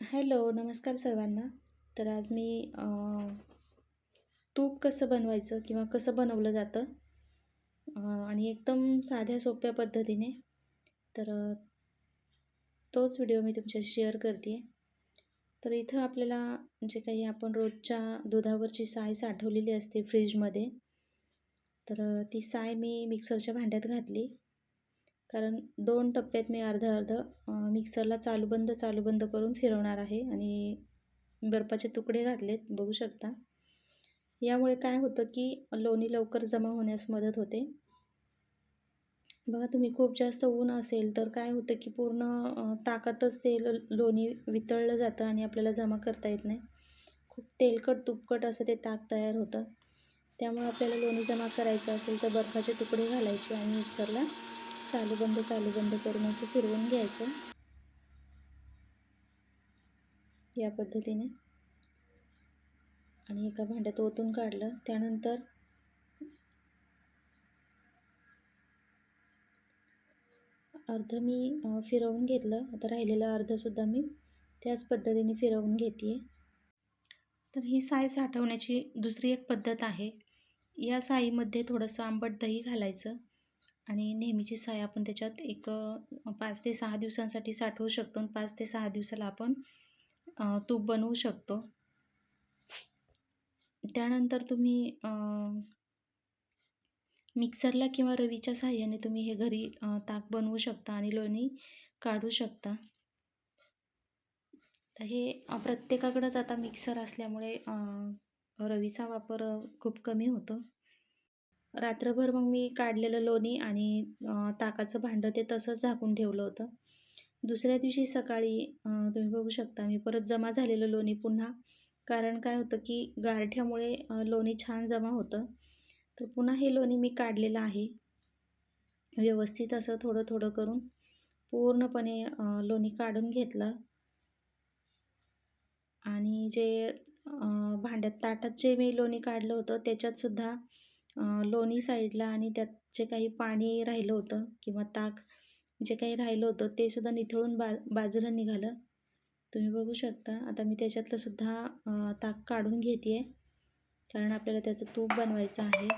Hello नमस्कार सर्वांना. तर आज मी तूप कसं बनवायचं किंवा कसं बनवलं जातं आणि एकदम साध्या सोप्या पद्धतीने तर तोच व्हिडिओ मी तुमच्याशी शेअर करते तर इथं आपल्याला जे काही आपण रोजच्या दुधावरची साय साठवलेली असते फ्रीजमध्ये तर ती साय मी मिक्सरच्या भांड्यात घातली. कारण दोन टप्प्यात मी अर्धं अर्धं मिक्सरला चालू बंद चालू बंद करून फिरवणार आहे आणि बर्फाचे तुकडे घातलेत बघू शकता. यामुळे काय होतं की लोणी लवकर जमा होण्यास मदत होते. बघा तुम्ही खूप जास्त ऊन असेल तर काय होतं की पूर्ण ताकदच ताकातच ते लोणी वितळलं जातं आणि आपल्याला जमा करता येत नाही. खूप तेलकट तुपकट असं ते ताक तयार होतं. त्यामुळे आपल्याला लोणी जमा करायचं असेल तर बर्फाचे तुकडे घालायचे आणि मिक्सरला चालू बंद चालू बंद करून असं फिरवून घ्यायचं. या पद्धतीने. आणि एका भांड्यात ओतून काढलं. त्यानंतर अर्ध मी फिरवून घेतलं. आता राहिलेलं अर्धसुद्धा मी त्याच पद्धतीने फिरवून घेते तर ही साय साठवण्याची दुसरी एक पद्धत आहे. या साईमध्ये थोडंसं आंबट दही घालायचं. आणि नेहमीची साय आपण त्याच्यात एक पाच ते सहा दिवसांसाठी साठवू शकतो आणि पाच ते सहा दिवसाला आपण तूप बनवू शकतो. त्यानंतर तुम्ही मिक्सरला किंवा रवीच्या साहाय्याने तुम्ही हे घरी ताक बनवू शकता आणि लोणी काढू शकता. तर हे प्रत्येकाकडंच आता मिक्सर असल्यामुळे रवीचा वापर खूप कमी होतो. रात्रभर मग मी काढलेलं लोणी आणि ताकाचं भांडं ते तसंच झाकून ठेवलं होतं. दुसऱ्या दिवशी सकाळी तुम्ही बघू शकता मी परत जमा झालेलं लोणी पुन्हा. कारण काय होतं की गारठ्यामुळे लोणी छान जमा होतं. तर पुन्हा हे लोणी मी काढलेलं आहे. व्यवस्थित असं थोडं थोडं करून पूर्णपणे लोणी काढून घेतलं. आणि जे भांड्यात ताटात जे मी लोणी काढलं होतं त्याच्यातसुद्धा लोणी साईडला आणि त्यात जे काही पाणी राहिलं होतं किंवा ताक जे काही राहिलं होतं ते सुद्धा निथळून बा बाजूला निघालं. तुम्ही बघू शकता. आता मी त्याच्यातलं सुद्धा ताक काढून घेते आहे कारण आपल्याला त्याचं तूप बनवायचं आहे.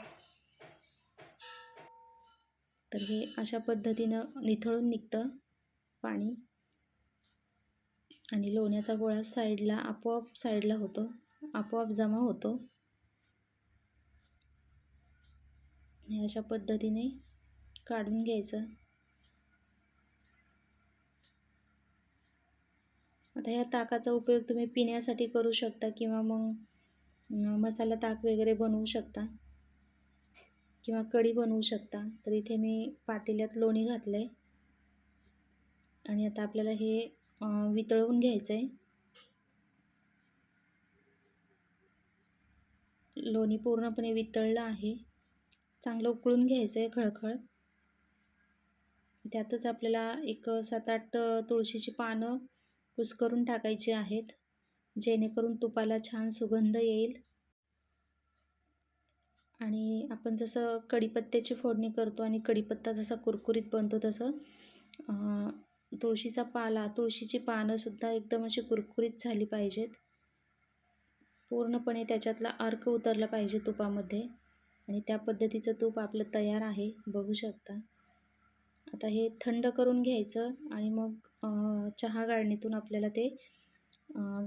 तर हे अशा पद्धतीनं निथळून निघतं पाणी. आणि लोण्याचा गोळा साईडला आपोआप साईडला होतो. आपोआप जमा होतो. अशा पद्धतीने काढून घ्यायचं. आता ह्या ताकाचा उपयोग तुम्ही पिण्यासाठी करू शकता किंवा मग मसाला ताक वगैरे बनवू शकता किंवा कढी बनवू शकता. तर इथे मी पातेल्यात लोणी घातलं आहे आणि आता आपल्याला हे वितळवून घ्यायचं आहे लोणी पूर्णपणे वितळलं आहे. चांगलं उकळून घ्यायचं आहे खळखळ. त्यातच आपल्याला एक सात आठ तुळशीची पानं कुसकरून टाकायची आहेत जेणेकरून तुपाला छान सुगंध येईल. आणि आपण जसं कढीपत्त्याची फोडणी करतो आणि कढीपत्ता जसा कुरकुरीत बनतो तसं तुळशीचा पाला तुळशीची पानंसुद्धा एकदम अशी कुरकुरीत झाली पाहिजेत. पूर्णपणे त्याच्यातला अर्क उतरला पाहिजे तुपामध्ये. आणि त्या पद्धतीचं तूप आपलं तयार आहे बघू शकता. आता हे थंड करून घ्यायचं आणि मग चहा गाळणीतून आपल्याला ते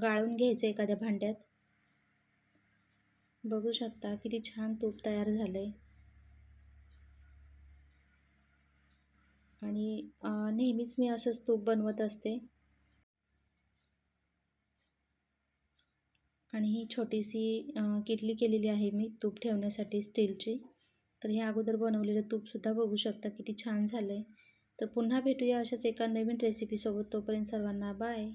गाळून घ्यायचं एखाद्या भांड्यात. बघू शकता किती छान तूप तयार झालं आहे आणि नेहमीच मी असंच तूप बनवत असते. आणि ही छोटीशी किटली केलेली आहे मी तूप ठेवण्यासाठी स्टीलची. तर हे अगोदर बनवलेलं तूपसुद्धा बघू शकता किती छान झालं आहे तर पुन्हा भेटूया अशाच एका नवीन रेसिपीसोबत तोपर्यंत सर्वांना बाय